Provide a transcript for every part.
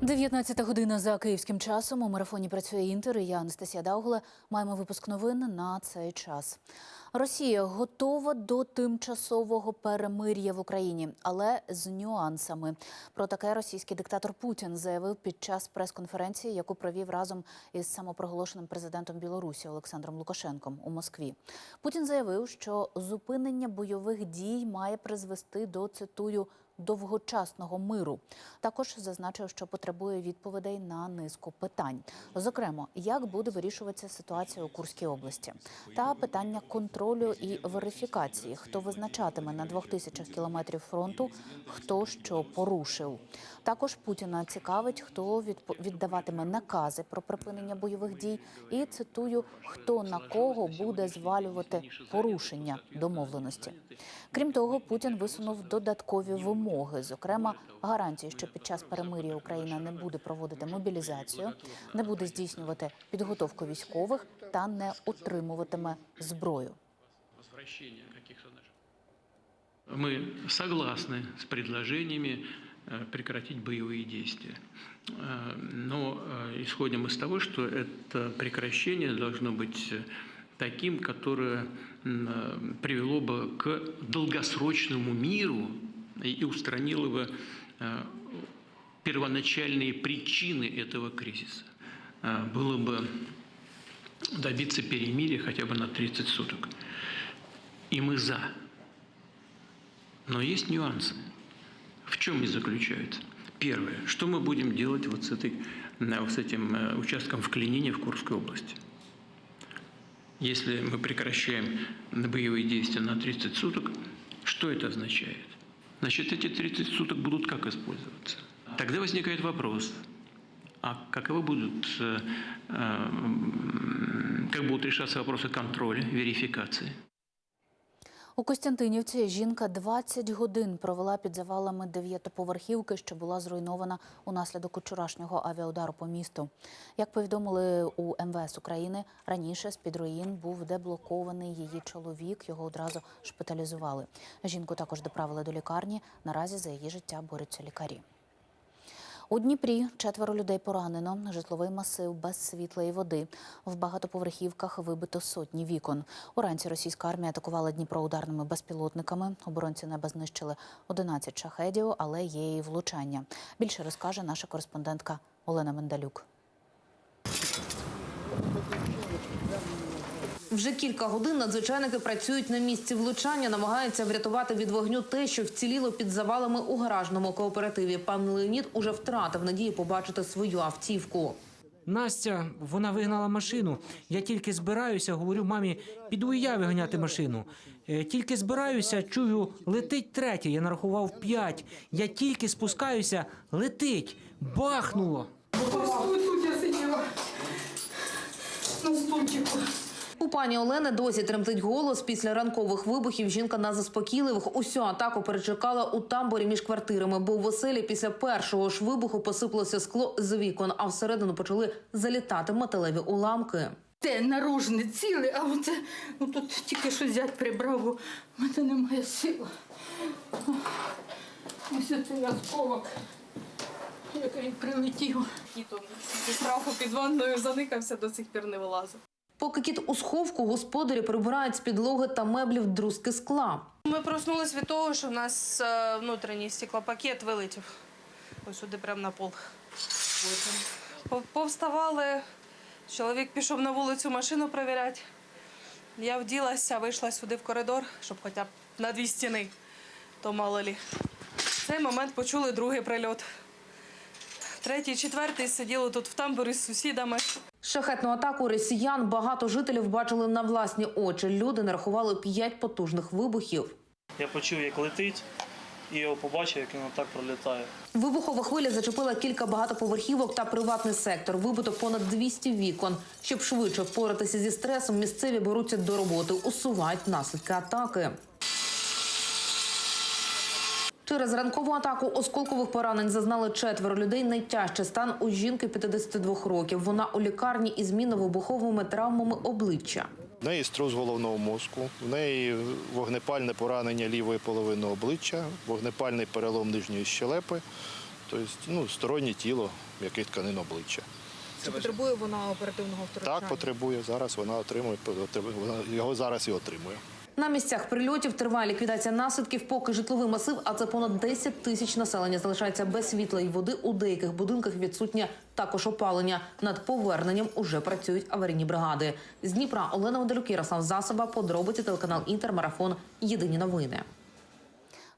19 година за київським часом. У марафоні працює інтер. і Я Анастасія Даугле. Маємо випуск новин на цей час. Росія готова до тимчасового перемир'я в Україні, але з нюансами. Про таке російський диктатор Путін заявив під час прес-конференції, яку провів разом із самопроголошеним президентом Білорусі Олександром Лукашенком у Москві. Путін заявив, що зупинення бойових дій має призвести до цитую довгочасного миру. Також зазначив, що потребує відповідей на низку питань. Зокрема, як буде вирішуватися ситуація у Курській області, та питання контролю і верифікації, хто визначатиме на двох тисячах кілометрів фронту, хто що порушив. Також Путіна цікавить, хто віддаватиме накази про припинення бойових дій, і цитую, хто на кого буде звалювати порушення домовленості. Крім того, Путін висунув додаткові вимоги, зокрема гарантії, що під час перемир'я Україна не буде проводити мобілізацію, не буде здійснювати підготовку військових та не отримуватиме зброю. возвращения каких-то наших. Мы согласны с предложениями э, прекратить боевые действия. Э, Но э, исходим из того, что это прекращение должно быть э, таким, которое м, э, привело бы к долгосрочному миру и устранило бы э, первоначальные причины этого кризиса. Э, Было бы добиться перемирия хотя бы на 30 суток. И мы за. Но есть нюансы. В чем они заключаются? Первое. Что мы будем делать вот с, этой, э, вот с этим э, участком в Клинине в Курской области? Если мы прекращаем боевые действия на 30 суток, что это означает? Значит, эти 30 суток будут как использоваться? Тогда возникает вопрос, а каковы будут, э, э, м, как будут решаться вопросы контроля, верификации? У Костянтинівці жінка 20 годин провела під завалами дев'ятоповерхівки, що була зруйнована унаслідок вчорашнього авіаудару по місту. Як повідомили у МВС України, раніше з під руїн був деблокований її чоловік. Його одразу шпиталізували. Жінку також доправили до лікарні. Наразі за її життя борються лікарі. У Дніпрі четверо людей поранено, житловий масив без світла і води. В багатоповерхівках вибито сотні вікон. Уранці російська армія атакувала Дніпро ударними безпілотниками. Оборонці неба знищили 11 шахедів, але є і влучання. Більше розкаже наша кореспондентка Олена Мендалюк. Вже кілька годин надзвичайники працюють на місці влучання, намагаються врятувати від вогню те, що вціліло під завалами у гаражному кооперативі. Пан Леонід уже втратив надію побачити свою автівку. Настя, вона вигнала машину. Я тільки збираюся, говорю мамі, піду і я виганяти машину. Е, Тільки збираюся, чую, летить третє. Я нарахував п'ять. Я тільки спускаюся, летить. Бахнуло. Ось тут я сиділа на стульчику. У пані Олени досі тремтить голос. Після ранкових вибухів жінка на заспокійливих усю атаку перечекала у тамбурі між квартирами, бо в оселі після першого ж вибуху посипалося скло з вікон, а всередину почали залітати металеві уламки. Те наружне ціле, а оце ну, тут тільки що зять прибрав, бо в мене немає сил. Ось цей осколок, як він прилетів. І то зі страху під ванною заникався, до сих пір не вилазив. Поки кіт у сховку, господарі прибирають з підлоги та меблів друзки скла. Ми проснулись від того, що в нас е, внутрішній стеклопакет вилетів. Ось сюди прямо на пол. Повставали. Чоловік пішов на вулицю машину перевіряти. Я вділася, вийшла сюди в коридор, щоб хоча б на дві стіни, то мало лі. В цей момент почули другий прильот. Третій, четвертий сиділи тут в тамбурі з сусідами. Шахетну атаку росіян багато жителів бачили на власні очі. Люди нарахували п'ять потужних вибухів. Я почув, як летить, і його побачив, як він отак пролітає. Вибухова хвиля зачепила кілька багатоповерхівок та приватний сектор. Вибито понад 200 вікон. Щоб швидше впоратися зі стресом, місцеві беруться до роботи, усувають наслідки атаки. Через ранкову атаку осколкових поранень зазнали четверо людей. Найтяжчий стан у жінки 52 років. Вона у лікарні із мінно-вибуховими травмами обличчя. В неї струс головного мозку, в неї вогнепальне поранення лівої половини обличчя, вогнепальний перелом нижньої щелепи, тобто ну, стороннє тіло, м'яких тканин обличчя. Чи потребує вона оперативного втручання? Так потребує. Зараз вона отримує, вона його зараз і отримує. На місцях прильотів триває ліквідація наслідків, поки житловий масив, а це понад 10 тисяч населення, залишається без світла і води. У деяких будинках відсутнє також опалення. Над поверненням уже працюють аварійні бригади. З Дніпра Олена Водолюк, Ярослав Засоба, подробиці телеканал Інтермарафон. Єдині новини.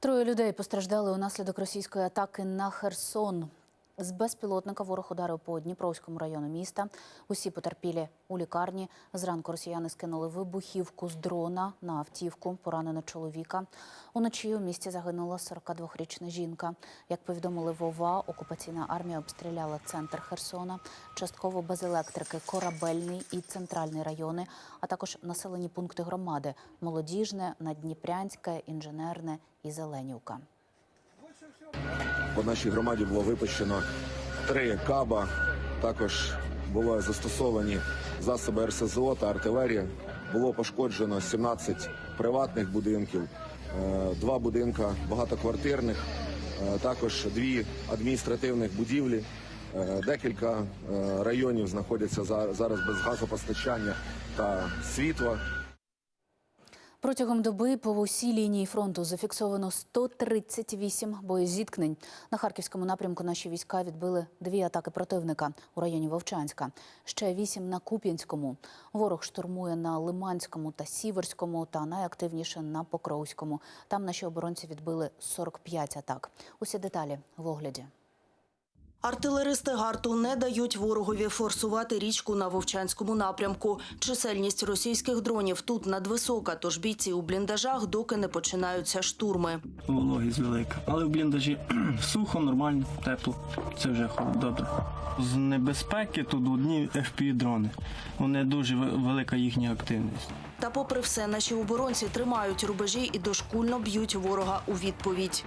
Троє людей постраждали унаслідок російської атаки на Херсон. З безпілотника ворог ударив по Дніпровському району міста. Усі потерпілі у лікарні. Зранку росіяни скинули вибухівку з дрона на автівку, поранено чоловіка. Уночі у місті загинула 42-річна жінка. Як повідомили ВОВА, окупаційна армія обстріляла центр Херсона, частково без електрики, корабельний і центральний райони, а також населені пункти громади Молодіжне, Надніпрянське, Інженерне і Зеленівка. По нашій громаді було випущено три каба. Також були застосовані засоби РСЗО та артилерія. Було пошкоджено 17 приватних будинків, е, два будинка багатоквартирних, е, також дві адміністративних будівлі. Е, Декілька районів знаходяться за- зараз без газопостачання та світла. Протягом доби по усій лінії фронту зафіксовано 138 боєзіткнень. На харківському напрямку наші війська відбили дві атаки противника у районі Вовчанська. Ще вісім на Куп'янському. Ворог штурмує на Лиманському та Сіверському та найактивніше на Покровському. Там наші оборонці відбили 45 атак. Усі деталі в огляді. Артилеристи гарту не дають ворогові форсувати річку на Вовчанському напрямку. Чисельність російських дронів тут надвисока, тож бійці у бліндажах, доки не починаються штурми. Вологість велика. Але в бліндажі сухо, нормально, тепло. Це вже добре. З небезпеки тут одні FPV-дрони. Вони дуже велика їхня активність. Та попри все, наші оборонці тримають рубежі і дошкульно б'ють ворога у відповідь.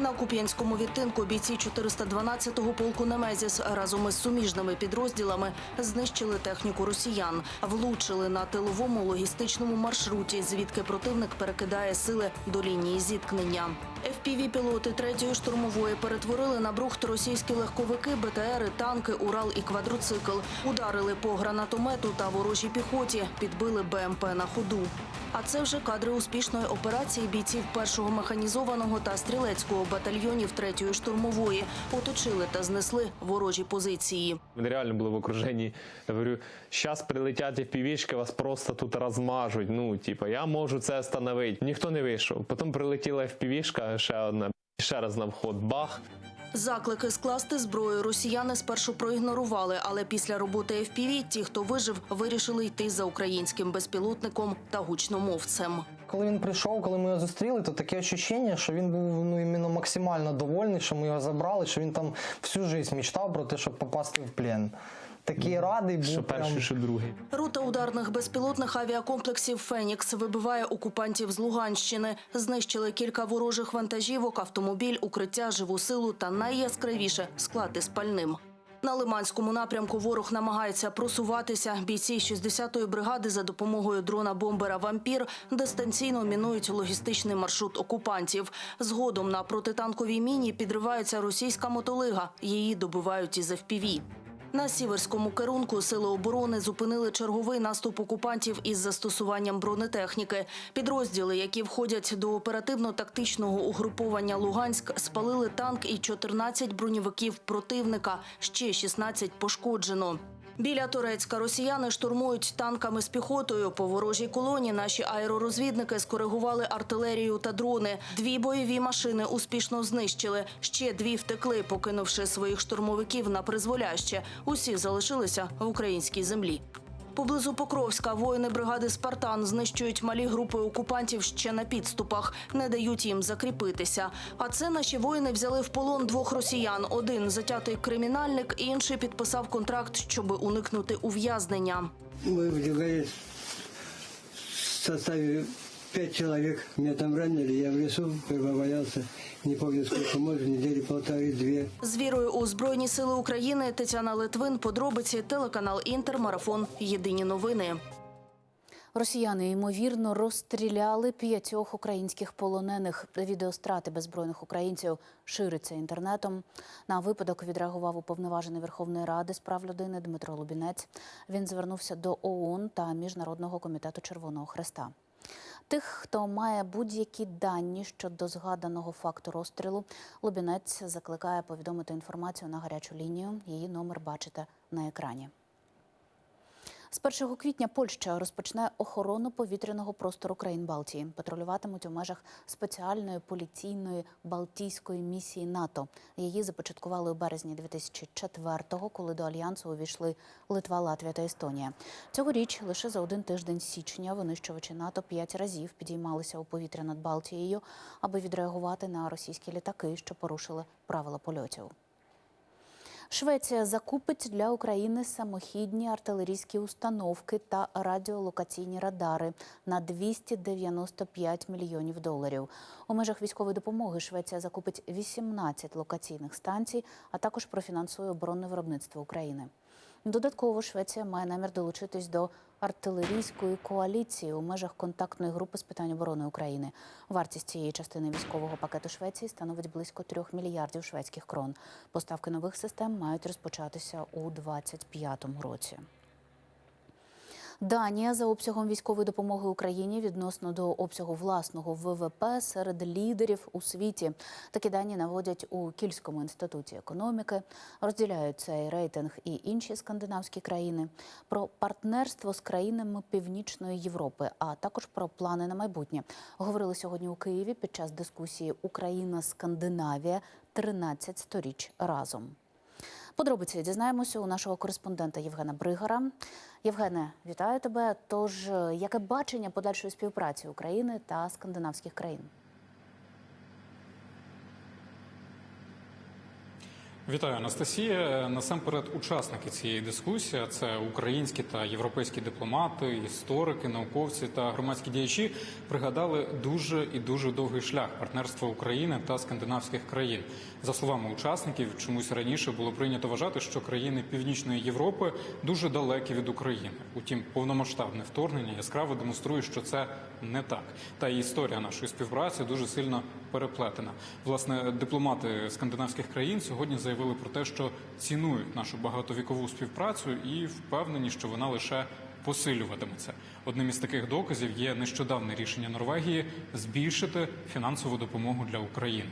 На Куп'янському відтинку бійці 412-го полку Немезіс разом із суміжними підрозділами знищили техніку росіян, влучили на тиловому логістичному маршруті, звідки противник перекидає сили до лінії зіткнення. FPV-пілоти третьої штурмової перетворили на брухт російські легковики, БТРи, танки, Урал і квадроцикл. Ударили по гранатомету та ворожій піхоті, підбили БМП на ходу. А це вже кадри успішної операції бійців першого механізованого та стрілецького батальйонів третьої штурмової. Оточили та знесли ворожі позиції. Вони реально були в окруженні. Я говорю, зараз прилетять впівішки, вас просто тут розмажуть. Ну, типу, я можу це встановити. Ніхто не вийшов. Потім прилетіла впівішка, ще одна, ще раз на вход бах. Заклики скласти зброю росіяни спершу проігнорували, але після роботи FPV ті, хто вижив, вирішили йти за українським безпілотником та гучномовцем. Коли він прийшов, коли ми його зустріли, то таке відчуття, що він був ну іменно максимально довольний, що ми його забрали, що він там всю життя мечтав про те, щоб попасти в плен. Такий радий був. Що прям. перший, що другий. Рота ударних безпілотних авіакомплексів Фенікс вибиває окупантів з Луганщини. Знищили кілька ворожих вантажівок, автомобіль, укриття, живу силу та найяскравіше склад із пальним. На Лиманському напрямку ворог намагається просуватися. Бійці 60-ї бригади за допомогою дрона-бомбера «Вампір» дистанційно мінують логістичний маршрут окупантів. Згодом на протитанковій міні підривається російська мотолига. Її добивають із FPV. На сіверському керунку сили оборони зупинили черговий наступ окупантів із застосуванням бронетехніки. Підрозділи, які входять до оперативно-тактичного угруповання Луганськ, спалили танк і 14 броньовиків противника. Ще 16 пошкоджено. Біля Турецька росіяни штурмують танками з піхотою. По ворожій колоні наші аеророзвідники скоригували артилерію та дрони. Дві бойові машини успішно знищили. Ще дві втекли, покинувши своїх штурмовиків на призволяще. Усі залишилися в українській землі. Поблизу Покровська воїни бригади Спартан знищують малі групи окупантів ще на підступах, не дають їм закріпитися. А це наші воїни взяли в полон двох росіян: один затятий кримінальник, інший підписав контракт, щоб уникнути ув'язнення. Ми в составе пять человек. Меня там ранили, я в лесу боялся. Не помню сколько, может, недели полторы-две. З вірою у Збройні Сили України Тетяна Литвин. Подробиці телеканал Інтер. Марафон. Єдині новини. Росіяни ймовірно розстріляли п'ятьох українських полонених. Відеострати беззбройних українців шириться інтернетом. На випадок відреагував уповноважений Верховної Ради з прав людини Дмитро Лубінець. Він звернувся до ООН та Міжнародного комітету Червоного Хреста. Тих, хто має будь-які дані щодо згаданого факту розстрілу, Лубінець закликає повідомити інформацію на гарячу лінію. Її номер бачите на екрані. З 1 квітня Польща розпочне охорону повітряного простору країн Балтії. Патрулюватимуть у межах спеціальної поліційної Балтійської місії НАТО. Її започаткували у березні 2004-го, коли до альянсу увійшли Литва, Латвія та Естонія. Цьогоріч лише за один тиждень січня винищувачі НАТО п'ять разів підіймалися у повітря над Балтією, аби відреагувати на російські літаки, що порушили правила польотів. Швеція закупить для України самохідні артилерійські установки та радіолокаційні радари на 295 мільйонів доларів. У межах військової допомоги Швеція закупить 18 локаційних станцій, а також профінансує оборонне виробництво України. Додатково Швеція має намір долучитись до артилерійської коаліції у межах контактної групи з питань оборони України. Вартість цієї частини військового пакету Швеції становить близько 3 мільярдів шведських крон. Поставки нових систем мають розпочатися у 2025 році. Данія за обсягом військової допомоги Україні відносно до обсягу власного ВВП серед лідерів у світі. Такі дані наводять у Кільському інституті економіки. Розділяють цей рейтинг і інші скандинавські країни. Про партнерство з країнами Північної Європи, а також про плани на майбутнє. Говорили сьогодні у Києві під час дискусії Україна Скандинавія 13 сторіч разом. Подробиці дізнаємося у нашого кореспондента Євгена Бригара. Євгене, вітаю тебе. Тож, е, яке бачення подальшої співпраці України та скандинавських країн? Вітаю, Анастасія. Насамперед, учасники цієї дискусії це українські та європейські дипломати, історики, науковці та громадські діячі пригадали дуже і дуже довгий шлях партнерства України та скандинавських країн. За словами учасників, чомусь раніше було прийнято вважати, що країни Північної Європи дуже далекі від України. Утім, повномасштабне вторгнення яскраво демонструє, що це не так. Та і історія нашої співпраці дуже сильно переплетена. Власне, дипломати скандинавських країн сьогодні заявили про те, що цінують нашу багатовікову співпрацю і впевнені, що вона лише посилюватиметься. Одним із таких доказів є нещодавне рішення Норвегії збільшити фінансову допомогу для України.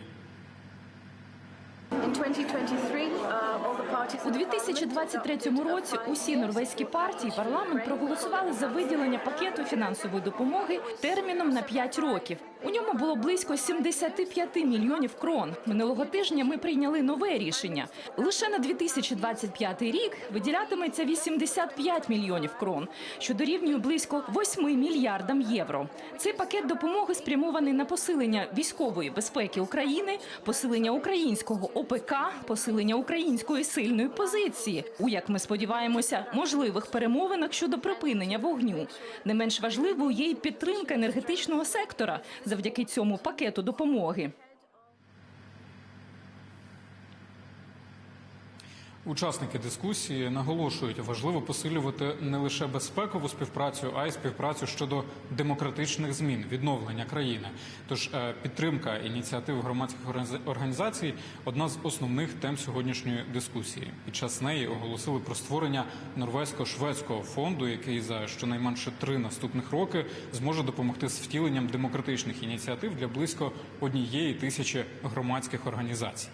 У 2023 році усі норвезькі партії парламент проголосували за виділення пакету фінансової допомоги терміном на 5 років. У ньому було близько 75 мільйонів крон. Минулого тижня ми прийняли нове рішення. Лише на 2025 рік виділятиметься 85 мільйонів крон, що дорівнює близько 8 мільярдам євро. Цей пакет допомоги спрямований на посилення військової безпеки України, посилення українського ОПК, посилення української сильної позиції у як ми сподіваємося можливих перемовинах щодо припинення вогню. Не менш важливою є й підтримка енергетичного сектора завдяки цьому пакету допомоги. Учасники дискусії наголошують, важливо посилювати не лише безпекову співпрацю, а й співпрацю щодо демократичних змін, відновлення країни. Тож е, підтримка ініціатив громадських організа- організацій одна з основних тем сьогоднішньої дискусії. Під час неї оголосили про створення норвезько-шведського фонду, який за щонайменше три наступних роки зможе допомогти з втіленням демократичних ініціатив для близько однієї тисячі громадських організацій.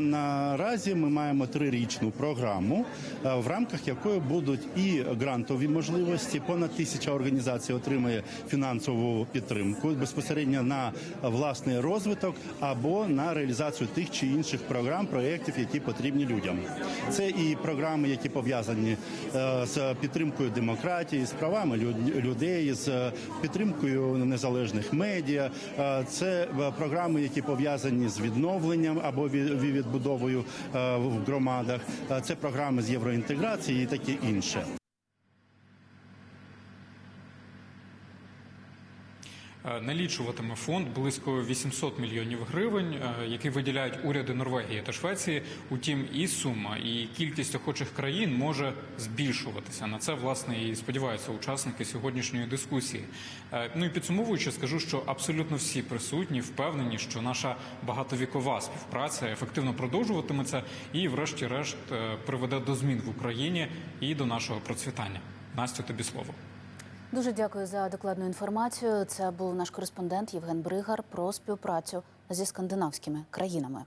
Наразі ми маємо трирічну програму, е, в рамках якої будуть і грантові можливості. Понад тисяча організацій отримає фінансову підтримку безпосередньо на власний розвиток або на реалізацію тих чи інших програм, проєктів, які потрібні людям. Це і програми, які пов'язані е, з підтримкою демократії, з правами люд- людей, з підтримкою незалежних медіа. Е, Це програми, які пов'язані з відновленням або ві- ві- відбудовою е, в громадах. Е, Це програми з євроінтеграції і таке інше. Налічуватиме фонд близько 800 мільйонів гривень, е, який виділяють уряди Норвегії та Швеції. Утім, і сума, і кількість охочих країн може збільшуватися. На це власне і сподіваються учасники сьогоднішньої дискусії. Е, Ну і підсумовуючи, скажу, що абсолютно всі присутні впевнені, що наша багатовікова співпраця ефективно продовжуватиметься і, врешті-решт, е, приведе до змін в Україні і до нашого процвітання. Настю, тобі слово. Дуже дякую за докладну інформацію. Це був наш кореспондент Євген Бригар про співпрацю зі скандинавськими країнами.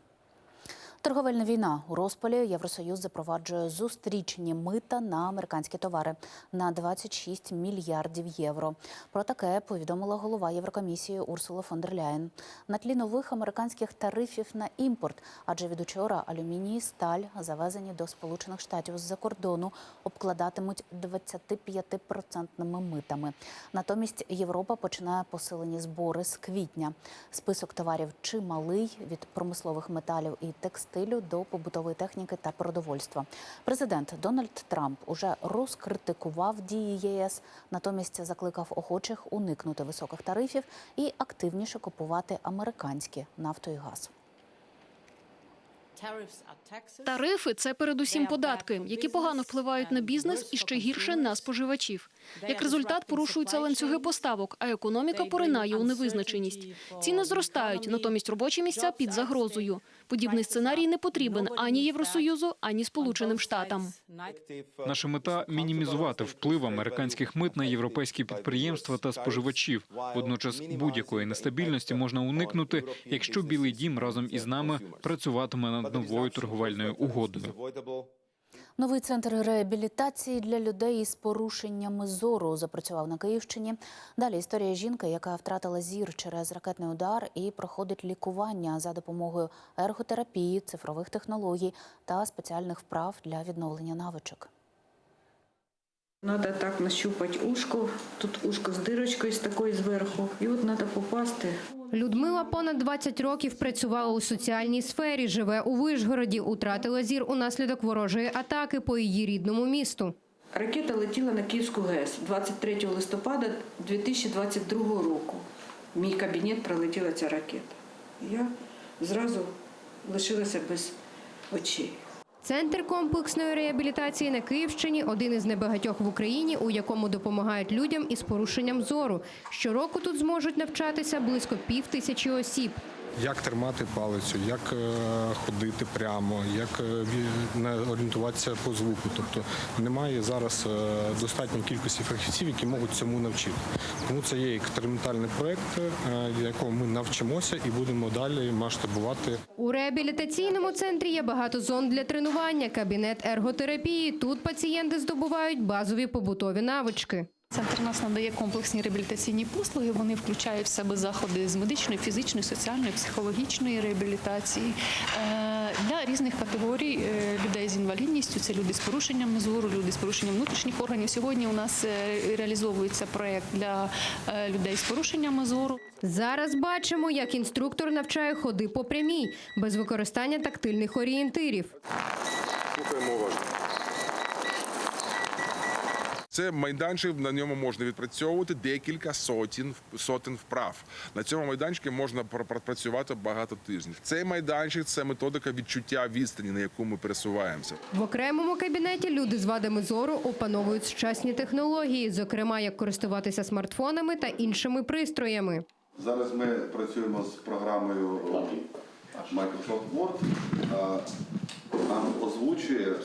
Торговельна війна у розпалі Євросоюз запроваджує зустрічні мита на американські товари на 26 мільярдів євро. Про таке повідомила голова Єврокомісії Урсула фон дер Ляєн. На тлі нових американських тарифів на імпорт, адже від учора алюміній, сталь, завезені до Сполучених Штатів з-за кордону, обкладатимуть 25% митами. Натомість Європа починає посилені збори з квітня. Список товарів чималий від промислових металів і текстилю до побутової техніки та продовольства. Президент Дональд Трамп уже розкритикував дії ЄС, натомість закликав охочих уникнути високих тарифів і активніше купувати американські нафту і газ. Тарифи це передусім податки, які погано впливають на бізнес і ще гірше на споживачів. Як результат, порушуються ланцюги поставок, а економіка поринає у невизначеність. Ціни зростають, натомість робочі місця під загрозою. Подібний сценарій не потрібен ані Євросоюзу, ані Сполученим Штатам. Наша мета мінімізувати вплив американських мит на європейські підприємства та споживачів. Водночас будь-якої нестабільності можна уникнути, якщо Білий Дім разом із нами працюватиме над новою торговельною угодою. Новий центр реабілітації для людей із порушеннями зору запрацював на Київщині. Далі історія жінки, яка втратила зір через ракетний удар і проходить лікування за допомогою ерготерапії, цифрових технологій та спеціальних вправ для відновлення навичок. Надо так нащупати ушко. Тут ушко з дирочкою з такою зверху. І от треба попасти. Людмила понад 20 років працювала у соціальній сфері, живе у Вишгороді, утратила зір унаслідок ворожої атаки по її рідному місту. Ракета летіла на Київську ГЕС 23 листопада 2022 року. В мій кабінет прилетіла ця ракета. Я зразу лишилася без очей. Центр комплексної реабілітації на Київщині один із небагатьох в Україні, у якому допомагають людям із порушенням зору. Щороку тут зможуть навчатися близько пів тисячі осіб. Як тримати палицю, як е, ходити прямо, як не орієнтуватися по звуку. Тобто немає зараз е, достатньої кількості фахівців, які можуть цьому навчити. Тому це є експериментальний проект, е, в якому ми навчимося і будемо далі масштабувати. У реабілітаційному центрі є багато зон для тренування, кабінет ерготерапії. Тут пацієнти здобувають базові побутові навички. Центр нас надає комплексні реабілітаційні послуги. Вони включають в себе заходи з медичної, фізичної, соціальної, психологічної реабілітації Е, для різних категорій е, людей з інвалідністю. Це люди з порушенням зору, люди з порушенням внутрішніх органів. Сьогодні у нас е, реалізовується проект для людей з порушеннями зору. Зараз бачимо, як інструктор навчає ходи по прямій, без використання тактильних орієнтирів. Слухаємо уважно. Це майданчик, на ньому можна відпрацьовувати декілька сотень, сотень вправ. На цьому майданчику можна пр- пропрацювати багато тижнів. Цей майданчик це методика відчуття відстані, на яку ми пересуваємося. В окремому кабінеті люди з вадами зору опановують сучасні технології, зокрема, як користуватися смартфонами та іншими пристроями. Зараз ми працюємо з програмою Microsoft Word. Нам озвучує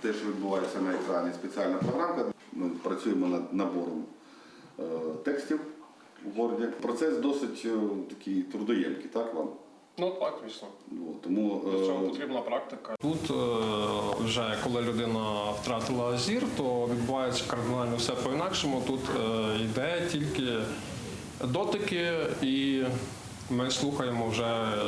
те, що відбувається на екрані, спеціальна програмка. Ми працюємо над набором е, текстів у Word. Процес досить е, такий трудоємкий, так вам? Ну так, звісно. От, Тому Для цього е, потрібна практика. Тут е, вже коли людина втратила зір, то відбувається кардинально все по-інакшому. Тут е, йде тільки дотики, і ми слухаємо вже,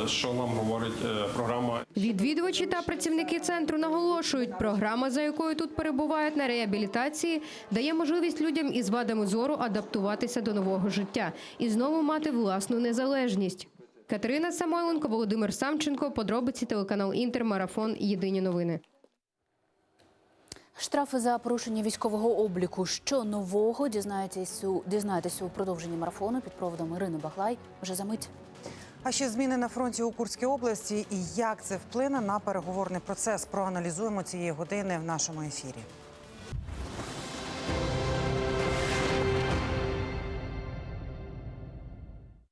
що нам говорить е, програма. Відвідувачі та працівники центру наголошують, програма, за якою тут перебувають на реабілітації, дає можливість людям із вадами зору адаптуватися до нового життя і знову мати власну незалежність. Катерина Самойленко, Володимир Самченко, подробиці телеканал Інтер, Марафон. Єдині новини. Штрафи за порушення військового обліку. Що нового дізнаєтесь у дізнаєтесь у продовженні марафону під проводом Ірини Баглай вже за мить. А ще зміни на фронті у Курській області і як це вплине на переговорний процес. Проаналізуємо цієї години в нашому ефірі.